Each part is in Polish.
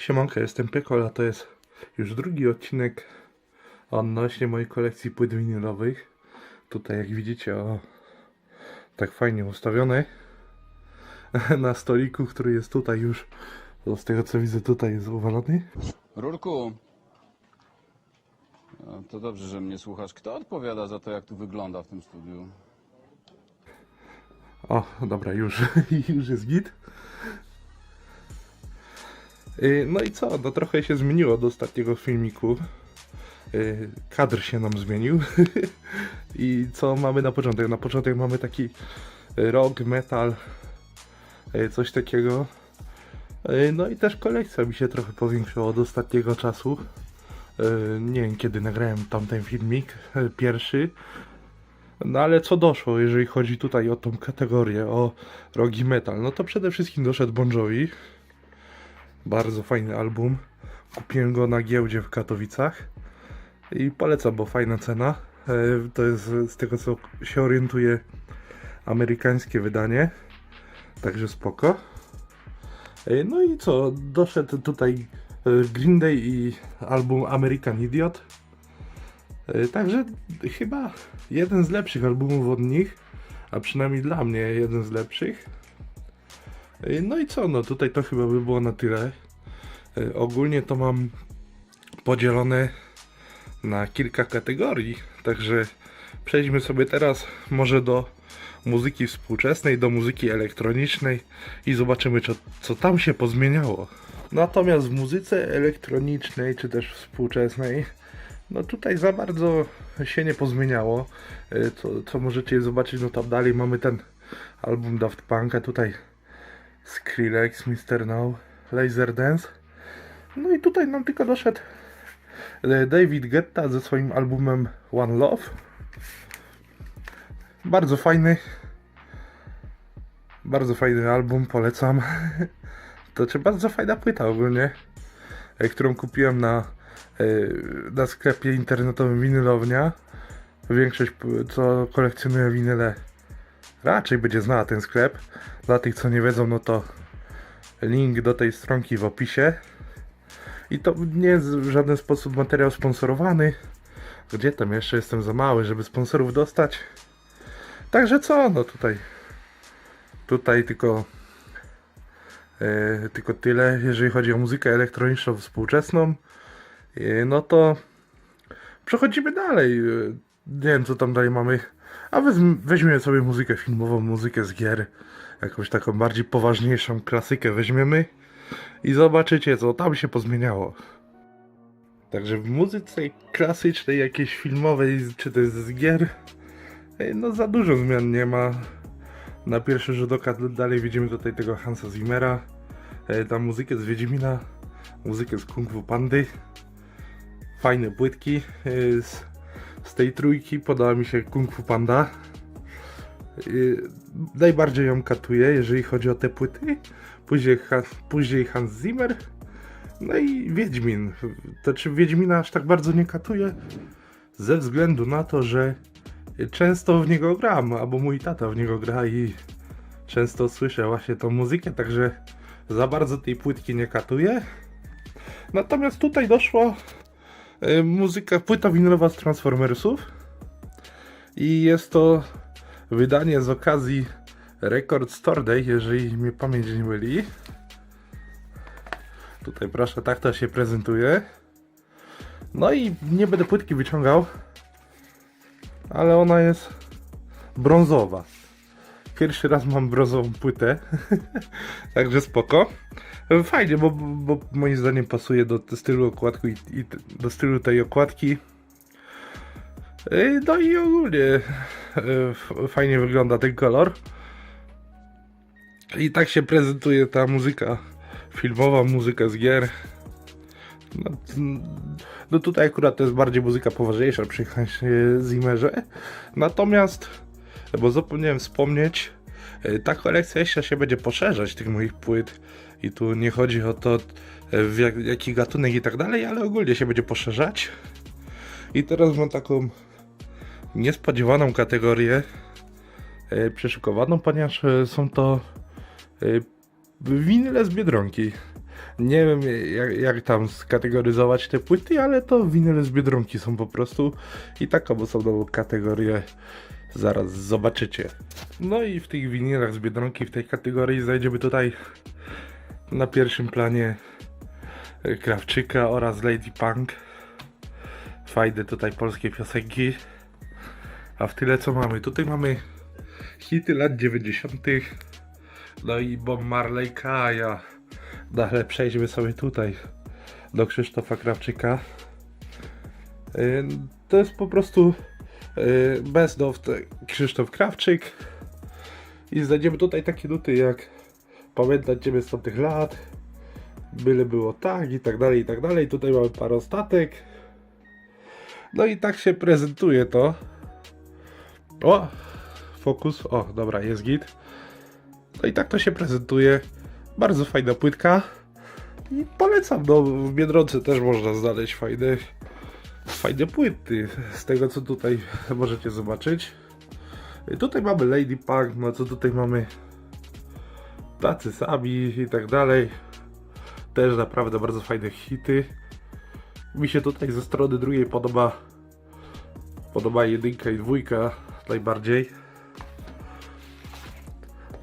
Siemanko, jestem Piekol, a to jest już drugi odcinek odnośnie mojej kolekcji płyt winylowych. Tutaj jak widzicie, o, tak fajnie ustawione na stoliku, który jest tutaj już, z tego co widzę tutaj jest uwalony. Rurku, no, to dobrze, że mnie słuchasz. Kto odpowiada za to, jak tu wygląda w tym studiu? O, dobra, już, już jest git. Y, No i co? No trochę się zmieniło do ostatniego filmiku. Y, Kadr się nam zmienił. I co mamy na początek? Na początek mamy taki rock, metal, y, coś takiego. No i też kolekcja mi się trochę powiększyła od ostatniego czasu. Nie wiem kiedy nagrałem tamten filmik, pierwszy. No ale co doszło, jeżeli chodzi tutaj o tą kategorię, o rogi metal? No to przede wszystkim doszedł Bon Jovi. Bardzo fajny album. Kupiłem go na giełdzie w Katowicach. I polecam, bo fajna cena. E, To jest z tego co się orientuję amerykańskie wydanie. Także spoko. E, No i co? Doszedł tutaj e, Green Day i album American Idiot. Także chyba jeden z lepszych albumów od nich, a przynajmniej dla mnie jeden z lepszych. E, No i co, no tutaj to chyba by było na tyle. E, Ogólnie to mam podzielone na kilka kategorii, także przejdźmy sobie teraz może do muzyki współczesnej, do muzyki elektronicznej i zobaczymy, co, co tam się pozmieniało. Natomiast w muzyce elektronicznej, czy też współczesnej, no tutaj za bardzo się nie pozmieniało. E, Co, co możecie zobaczyć, no tam dalej mamy ten album Daft Punk'a, tutaj Skrillex, Mr. Now, Laser Dance. No i tutaj nam tylko doszedł e, David Guetta ze swoim albumem One Love. Bardzo fajny. Bardzo fajny album, polecam. To czy bardzo fajna płyta ogólnie, e, którą kupiłem na, e, na sklepie internetowym Winylownia. Większość, co kolekcjonuje winyle, raczej będzie znała ten sklep. Dla tych, co nie wiedzą, no to link do tej stronki w opisie. I to nie jest w żaden sposób materiał sponsorowany. Gdzie tam jeszcze jestem za mały, żeby sponsorów dostać. Także co, no tutaj. Tutaj tylko. e, tylko tyle, jeżeli chodzi o muzykę elektroniczną współczesną. E, no to przechodzimy dalej. E, Nie wiem, co tam dalej mamy. A weźmiemy sobie muzykę filmową, muzykę z gier. Jakąś taką bardziej poważniejszą klasykę weźmiemy. I zobaczycie, co tam się pozmieniało. Także w muzyce klasycznej, jakiejś filmowej, czy to jest z gier, no za dużo zmian nie ma. Na pierwszy rzut oka dalej widzimy tutaj tego Hansa Zimmera, e, tam muzykę z Wiedźmina, muzykę z Kung Fu Pandy, fajne płytki. e, Z, z tej trójki podoba mi się Kung Fu Panda. Najbardziej ją katuję, jeżeli chodzi o te płyty. Później, później Hans Zimmer. No i Wiedźmin. To czy Wiedźmina aż tak bardzo nie katuje? Ze względu na to, że często w niego gram, albo mój tata w niego gra i często słyszę właśnie tą muzykę, także za bardzo tej płytki nie katuję. Natomiast tutaj doszło muzyka, płyta winylowa z Transformersów i jest to wydanie z okazji Record Store Day, jeżeli mnie pamięć nie myli. Tutaj proszę, tak to się prezentuje. No i nie będę płytki wyciągał, ale ona jest brązowa. Pierwszy raz mam brązową płytę, także spoko. Fajnie, bo, bo moim zdaniem pasuje do stylu okładku i, i do stylu tej okładki. Yy, No i ogólnie f- fajnie wygląda ten kolor. I tak się prezentuje ta muzyka filmowa, muzyka z gier. No, no tutaj akurat to jest bardziej muzyka poważniejsza przy Zimmerze. Natomiast, bo zapomniałem wspomnieć, e, ta kolekcja jeszcze się będzie poszerzać tych moich płyt. I tu nie chodzi o to, e, w jak, jaki gatunek i tak dalej, ale ogólnie się będzie poszerzać. I teraz mam taką niespodziewaną kategorię e, przeszukowaną, ponieważ są to winyle z Biedronki. Nie wiem jak, jak tam skategoryzować te płyty, ale to winyle z Biedronki są po prostu i taką osobną kategorię zaraz zobaczycie. No i w tych winylach z Biedronki w tej kategorii znajdziemy tutaj na pierwszym planie Krawczyka oraz Lady Punk. Fajne tutaj polskie piosenki. A w tyle co mamy? Tutaj mamy hity lat 90. No i Bob Marley Kaja. No ale przejdźmy sobie tutaj do Krzysztofa Krawczyka. Yy, To jest po prostu best of te- Krzysztof Krawczyk. I znajdziemy tutaj takie nuty jak Pamiętać Ciebie z tamtych lat, Byle było tak i tak dalej, i tak dalej. Tutaj mamy parostatek. No i tak się prezentuje to. O! Fokus. O, dobra, jest git. No i tak to się prezentuje. Bardzo fajna płytka. I polecam, no w Biedronce też można znaleźć fajne, fajne płyty. Z tego co tutaj możecie zobaczyć. Tutaj mamy Lady Punk, no co tutaj mamy tacy sami i tak dalej. Też naprawdę bardzo fajne hity. Mi się tutaj ze strony drugiej podoba podoba jedynka i dwójka najbardziej.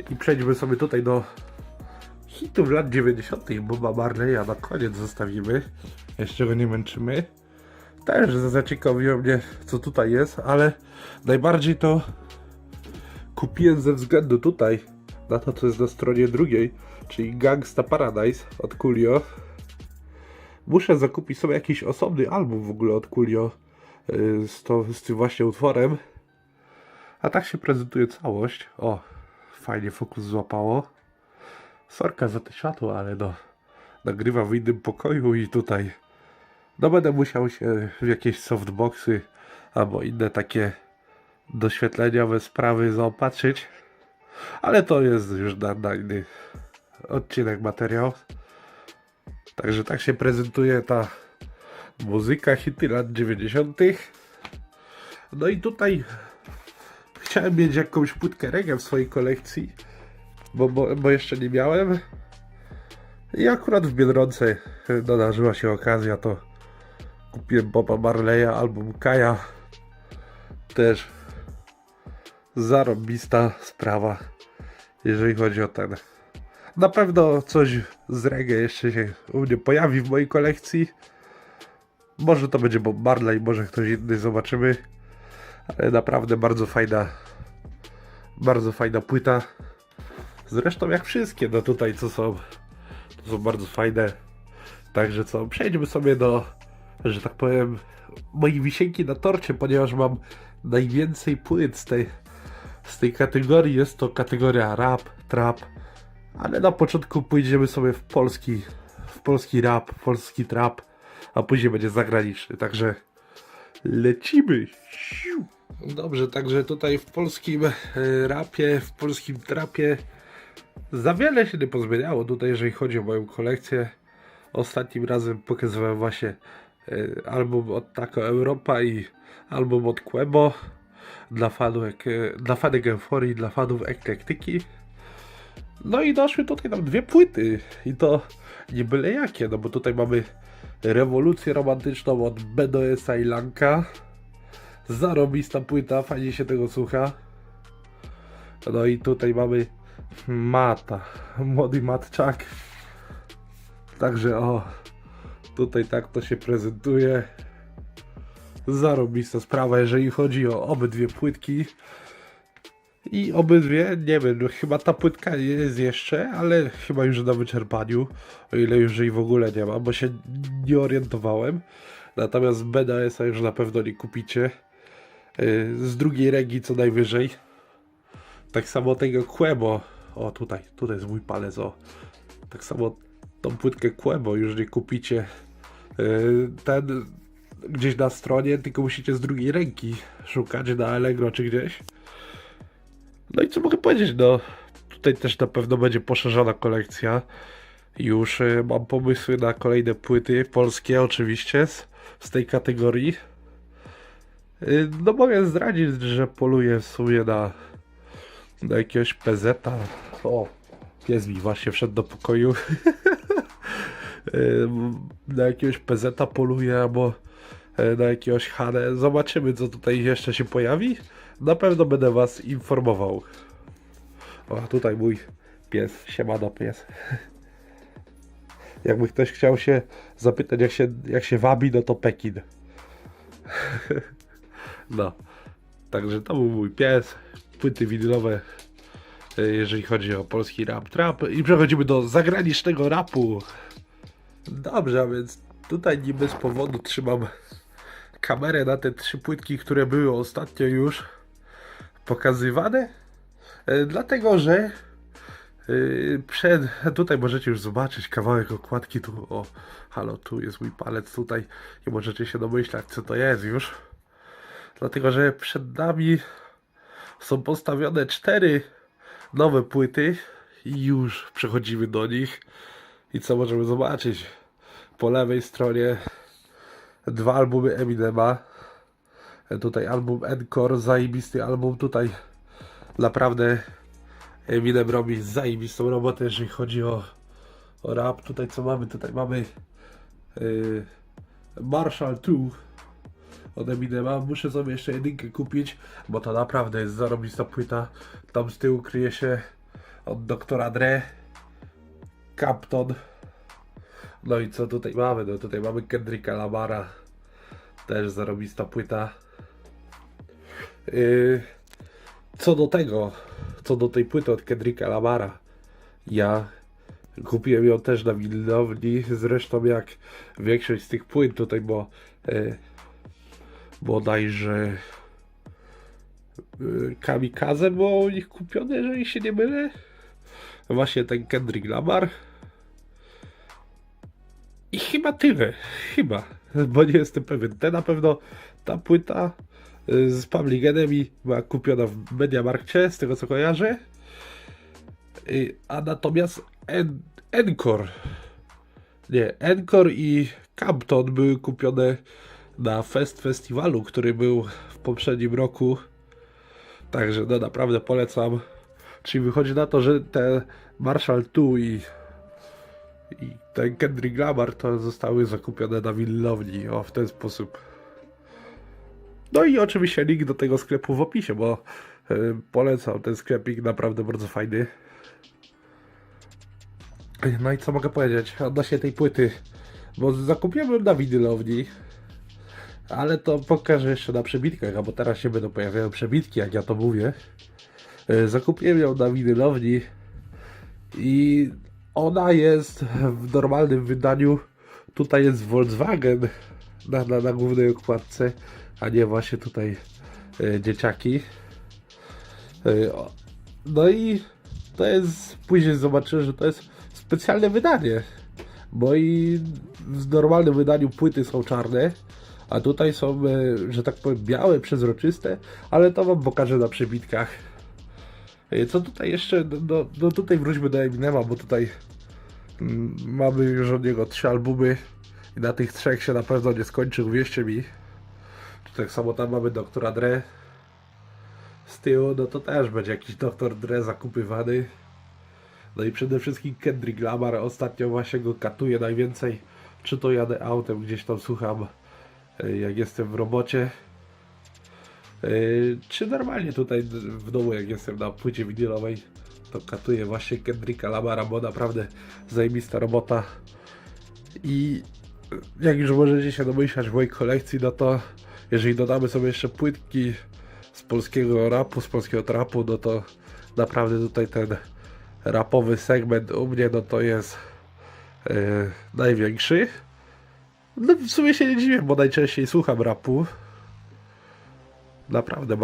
I przejdźmy sobie tutaj do hitów lat 90. Boba Marleya na koniec zostawimy. Jeszcze go nie męczymy. Też zaciekawiło mnie, co tutaj jest, ale najbardziej to kupiłem ze względu tutaj na to, co jest na stronie drugiej, czyli Gangsta Paradise od Coolio. Muszę zakupić sobie jakiś osobny album w ogóle od Coolio yy, z, to, z tym właśnie utworem. A tak się prezentuje całość. O, fajnie fokus złapało. Sorka za te światło, ale no, nagrywa w innym pokoju i tutaj no będę musiał się w jakieś softboxy albo inne takie doświetleniowe sprawy zaopatrzyć. Ale to jest już na, na inny odcinek materiał. Także tak się prezentuje ta muzyka hity lat 90. No i tutaj chciałem mieć jakąś płytkę reggae w swojej kolekcji, bo, bo, bo jeszcze nie miałem. I akurat w Biedronce nadarzyła się okazja, to kupiłem Boba Marleya, album Kaja. Też zarobista sprawa, jeżeli chodzi o ten. Na pewno coś z reggae jeszcze się u mnie pojawi w mojej kolekcji. Może to będzie Bob Marley, może ktoś inny, zobaczymy. Ale naprawdę bardzo fajna, bardzo fajna płyta. Zresztą jak wszystkie, no tutaj co są, to są bardzo fajne. Także co, przejdźmy sobie do, że tak powiem, mojej wisienki na torcie, ponieważ mam najwięcej płyt z tej, z tej kategorii. Jest to kategoria rap, trap, ale na początku pójdziemy sobie w polski, w polski rap, polski trap, a później będzie zagraniczny. Także lecimy. Dobrze, także tutaj w polskim e, rapie, w polskim trapie za wiele się nie pozmieniało tutaj, jeżeli chodzi o moją kolekcję. Ostatnim razem pokazywałem właśnie album od Taco Europa i album od Quebo dla fanów, ek- dla fanek euforii, dla fanów eklektyki. No i doszły tutaj nam dwie płyty i to nie byle jakie, no bo tutaj mamy rewolucję romantyczną od BDS i Lanka. Zarobista płyta, fajnie się tego słucha. No i tutaj mamy Mata, młody Matczak. Także o, tutaj tak to się prezentuje. Zarobista sprawa, jeżeli chodzi o obydwie płytki. I obydwie, nie wiem, no chyba ta płytka jest jeszcze, ale chyba już na wyczerpaniu, o ile już jej w ogóle nie ma, bo się nie orientowałem. Natomiast BDS-a już na pewno nie kupicie. Yy, Z drugiej regi co najwyżej. Tak samo tego Quebo. O, tutaj, tutaj jest mój palec, o. Tak samo tą płytkę Quebo już nie kupicie. Yy, Ten gdzieś na stronie, tylko musicie z drugiej ręki szukać na Allegro czy gdzieś. No i co mogę powiedzieć, no tutaj też na pewno będzie poszerzona kolekcja. Już y, mam pomysły na kolejne płyty, polskie oczywiście, z, z tej kategorii. Y, no mogę zdradzić, że poluję w sumie na, na jakiegoś PZ-a. O, pies mi właśnie wszedł do pokoju. y, na jakiegoś PZ poluje albo y, na jakiegoś Hanę. Zobaczymy, co tutaj jeszcze się pojawi. Na pewno będę Was informował. O, tutaj mój pies, siemano pies. Jakby ktoś chciał się zapytać, jak się, jak się wabi, no to Pekin. No. Także to był mój pies. Płyty winylowe, y, jeżeli chodzi o polski rap trap. I przechodzimy do zagranicznego rapu. Dobrze, a więc tutaj nie bez powodu trzymam kamerę na te trzy płytki, które były ostatnio już pokazywane. E, Dlatego, że yy, przed. Tutaj możecie już zobaczyć kawałek okładki. Tu, o, halo, tu jest mój palec tutaj i możecie się domyślać, co to jest już. Dlatego, że przed nami są postawione cztery nowe płyty i już przechodzimy do nich. I co możemy zobaczyć? Po lewej stronie dwa albumy Eminema. Tutaj album Encore, zajebisty album. Tutaj naprawdę Eminem robi zajebistą robotę, jeżeli chodzi o, o rap. Tutaj co mamy? Tutaj mamy yy, Marshall 2 od Eminema. Muszę sobie jeszcze jedynkę kupić, bo to naprawdę jest zarobista płyta. Tam z tyłu kryje się od doktora Dre, Capton. No i co tutaj mamy? No tutaj mamy Kendricka Lamara. Też zarobista płyta. Yy, co do tego, co do tej płyty od Kendricka Lamara, ja kupiłem ją też na winylowni, zresztą jak większość z tych płyt tutaj, bo yy, bodajże yy, Kamikaze było u nich kupione, jeżeli się nie mylę. Właśnie ten Kendrick Lamar. I chyba tyle. Chyba. Bo nie jestem pewien. Te na pewno ta płyta y, z Public Enemy była kupiona w Mediamarkcie, z tego co kojarzę. Y, A natomiast En- Encore. Nie, Encore i Campton były kupione na Fest Festiwalu, który był w poprzednim roku. Także no naprawdę polecam. Czyli wychodzi na to, że te Marshall 2 i, i ten Kendrick Lamar to zostały zakupione na willowni. O, w ten sposób. No i oczywiście link do tego sklepu w opisie, bo y, polecam ten sklepik, naprawdę bardzo fajny. No i co mogę powiedzieć odnośnie tej płyty? Bo zakupiłem ją na winylowni, ale to pokażę jeszcze na przebitkach, a bo teraz się będą pojawiały przebitki, jak ja to mówię. E, Zakupiłem ją na winylowni i ona jest w normalnym wydaniu. Tutaj jest Volkswagen na, na, na głównej okładce, a nie właśnie tutaj e, dzieciaki. E, o, no i to jest, później zobaczyłem, że to jest specjalne wydanie, bo i w normalnym wydaniu płyty są czarne, a tutaj są, e, że tak powiem, białe, przezroczyste, ale to wam pokażę na przebitkach. Co tutaj jeszcze? No, no tutaj wróćmy do Eminema, bo tutaj mm, mamy już od niego trzy albumy i na tych trzech się na pewno nie skończy, uwierzcie mi. Tak samo tam mamy doktora Dre z tyłu, no to też będzie jakiś doktor Dre zakupywany. No i przede wszystkim Kendrick Lamar ostatnio właśnie go katuje najwięcej. Czy to jadę autem, gdzieś tam słucham, e, jak jestem w robocie. Yy, czy normalnie tutaj w domu, jak jestem na płycie winylowej, to katuję właśnie Kendricka Lamara, bo naprawdę zajebista robota. I jak już możecie się domyślać w mojej kolekcji, no to jeżeli dodamy sobie jeszcze płytki z polskiego rapu, z polskiego trapu, no to naprawdę tutaj ten rapowy segment u mnie, no to jest yy, największy. No w sumie się nie dziwię, bo najczęściej słucham rapu. Naprawdę.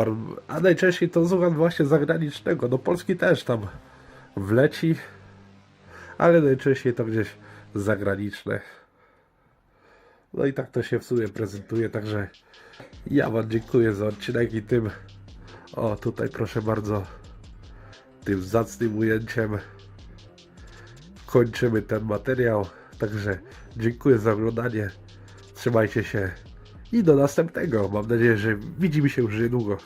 A najczęściej to słucham właśnie zagranicznego. Do Polski też tam wleci, ale najczęściej to gdzieś zagraniczne. No i tak to się w sumie prezentuje, także ja Wam dziękuję za odcinek i tym, o tutaj proszę bardzo, tym zacnym ujęciem kończymy ten materiał. Także dziękuję za oglądanie. Trzymajcie się i do następnego. Mam nadzieję, że widzimy się już niedługo.